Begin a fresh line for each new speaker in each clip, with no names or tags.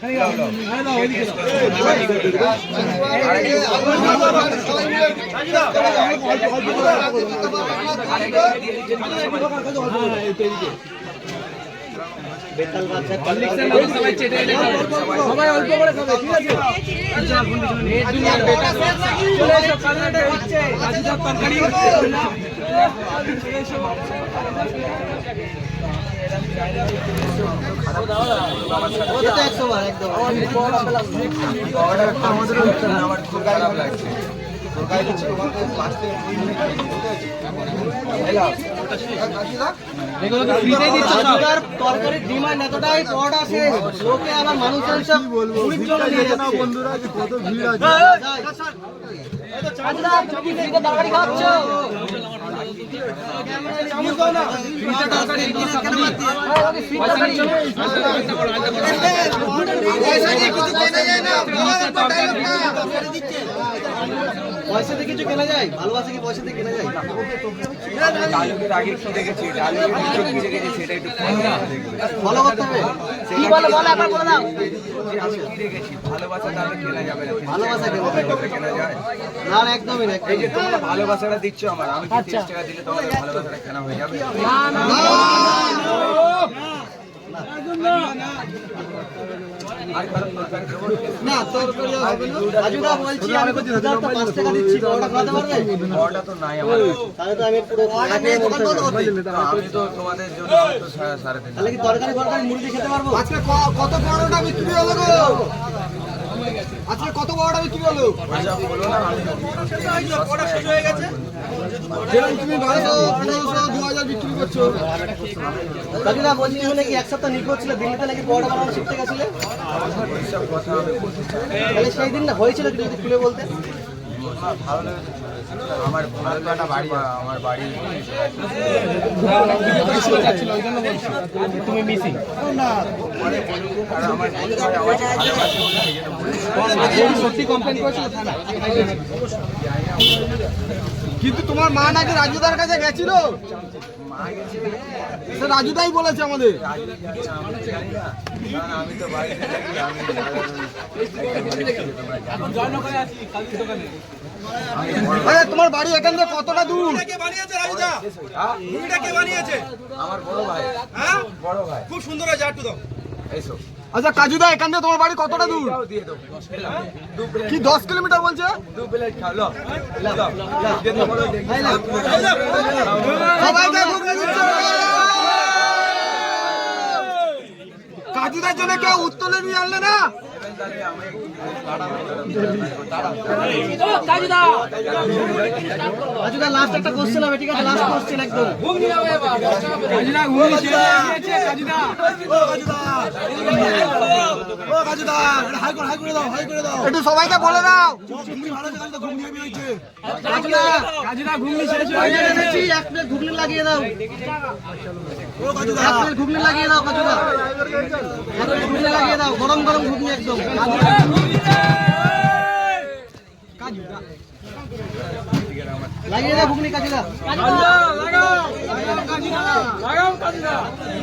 চলে এসো কাজুটা হচ্ছে কাজুটার তরকারি হচ্ছে এগুলো তো ফ্রিতেই দিচ্ছ সব
আজকার তরকারির ডিমান্ড এতটাই
আছে
খাচ্ছ
ফ্রিতে তরকারি দশ টাকা দিয়ে।
হ্যাঁ, ওকে free তরকারি। পয়সা দিয়ে কিছু কেনা যায় ভালোবাসা কি পয়সা দিয়ে কেনা যায়
ডালুকের আগে কি দেখেছি ডালুকের কিছু কিছু দেখেছি সেটা একটু
ফলো করতে হবে কি বলে বলে একবার বলে দাও
আমি কি দেখেছি ভালোবাসা তাহলে কেনা যাবে না
ভালোবাসা কেনা যায়? না একদমই না
এই যে তোমরা ভালোবাসাটা দিচ্ছ আমার আমি কি তিরিশ টাকা দিলে তোমাদের ভালোবাসাটা কেনা হয়ে যাবে দেবো
তোর করে হবে না। রাজুদা বলছি আমি তো হাজার তো পাঁচ টাকা দিচ্ছি ওটা খাওয়াতে পারবে?
খাওয়াটা তো নাই আমার।
তাহলে তো আমি পুরো।
আমি তো তোমাদের জন্য তো সাড়ে সাড়ে
তাহলে কি তরকারি ফরকারি মুড়ি খেতে পারব?
আজকে কত বড়টা বিক্রি হলো গো? আজকে কত বড়টা বিক্রি
আচ্ছা বলো?
যেরকম তুমি বারোশো, পনেরোশো দু হাজার বিক্রি করছ।
রাজুদা বলছি হলে কি এক সপ্তাহ নিখোঁজ ছিল? দিল্লিতে নাকি বড় বানানো শিখতে গেছিলে। তাহলে সেই দিন না হয়েছিল কি যদি খুলে বলতে।
ভালো লেগেছে আমার ভালো বাড়ি আমার বাড়ি।
তুমি মিসিং। সত্যি কমপ্লেন করেছিল থানা
কিন্তু তোমার মা নাকি রাজুদার কাছে গেছিল? রাজুদাই বলেছে আমাদের
রাজু কি না আমি জানি না কারণ আমি তো বাড়িতে থাকি আমি
জয়নগরে আছি কালকে দোকানে
আরে তোমার বাড়ি এখান থেকে কতটা দূর
হ্যাঁ? আমার বড় ভাই।
হ্যাঁ?
বড় ভাই।
খুব সুন্দর হয়েছে আটটু দাও।
এইসব
আচ্ছা কাজুদা এখান থেকে তোমার বাড়ি কতটা দূর? কি দশ কিলোমিটার বলছে? কাজুদার জন্য কেউ উত্তরে নিয়ে আনলে না?
রাজুদা লাস্ট একটা কোশ্চেন হবে ঠিক আছে? লাস্ট কোশ্চেন একদম।
কাজিনা ঘুমিয়ে শেষ গিয়েছে কাজিনা
ও কাজুদা হাই করে হাই করে দাও হাই করে দাও। একটু সবাইকে বলে দাও। ঘুগনি
লাগিয়ে দাও।
কাজুদা
ঘুগনি লাগিয়ে দাও কাজুদা। ঘুগনি লাগিয়ে দাও গরম গরম ঘুগনি একদম। লাগিয়ে দাও ঘুগনি কাজুদা।
লাগা
কাজুদা একটা মোট কোশ্চেন কাজুদা।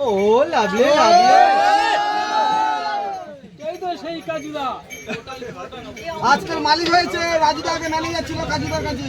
ও লাগলে আজকের মালিক হয়েছে রাজুদা আগে নালিয়ে যাচ্ছিল কাজুদার কাছে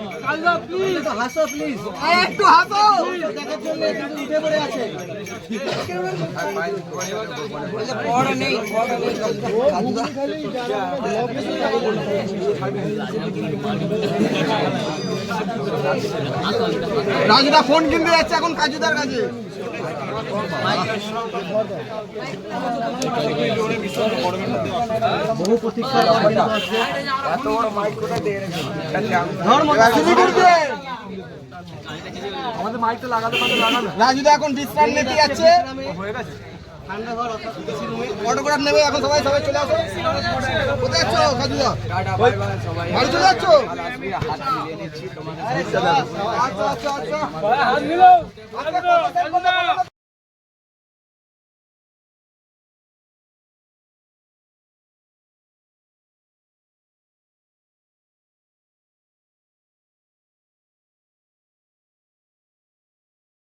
একটু
হাসো প্লিজ একটু হাসো দেখার জন্য উঠে পড়ে আছে রাজুদা ফোন কিনতে যাচ্ছে এখন কাজুদার কাছে বহু প্রতীক্ষা
এত বড় মাইক কোথায় দিয়ে
শিলিগুড়িতে
লাগাতে পারলে লাগানো
রাজুদা এখন বিশ্রাম নিতে যাচ্ছে। অটোগ্রাফ নেবে এখন সবাই সবাই চলে আসো কোথায় আছো কাজুদা বাড়ি চলে যাচ্ছ আচ্ছা আচ্ছা আচ্ছা আচ্ছা,